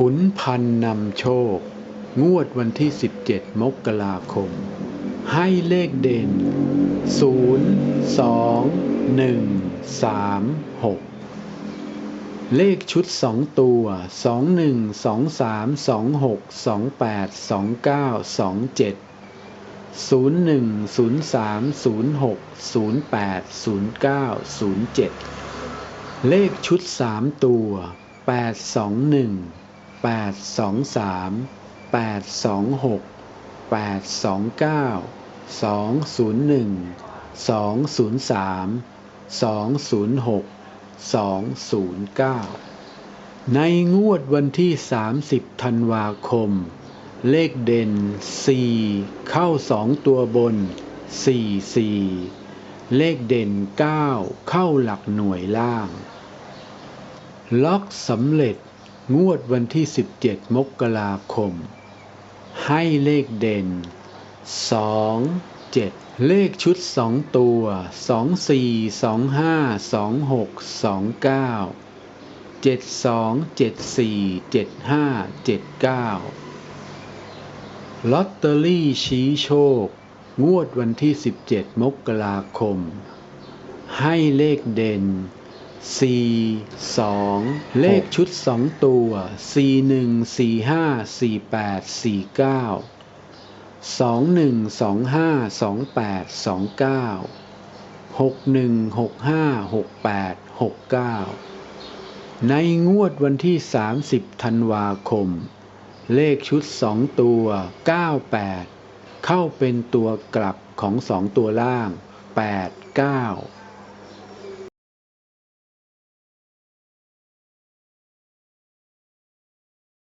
ขุนพันนำโชค งวดวันที่ 17 มกราคม ให้เลขเด่น 0 2 1 3 6 เลขชุด 2 ตัว 2 1 2 3 2 6 2 8 2 9 2 7 0 1 0 3 0 6 0 8 0 9 0 7 เลขชุด 3 ตัว 821 8 2 3 8 2 6 8 2 9 2 0 1 2 0 3 2 0 6 2 0 9 ในงวดวันที่ 30 ธันวาคม เลขเด่น 4 เข้า 2 ตัวบน 4 4 เลขเด่น 9 เข้าหลักหน่วยล่าง ล็อกสำเร็จ งวดวันที่ 17 มกราคม ให้เลขเด่น 2 7 เลขชุด 2 ตัว 2 4 2 5 2 6 2 9 7 2 7 4 7 5 7 9 ลอตเตอรี่ชี้โชค งวดวันที่ 17 มกราคม ให้เลขเด่น 4 2 เลขชุด 2 ตัว 4 1 4 5 4 8 4 9 2 1 2 5 2 8 2 9 6 1 6 5 6 8 6 9 ในงวดวันที่ 30 ธันวาคม เลขชุด 2 ตัว 98 เข้าเป็นตัวกลับของ 2 ตัวล่าง 8 9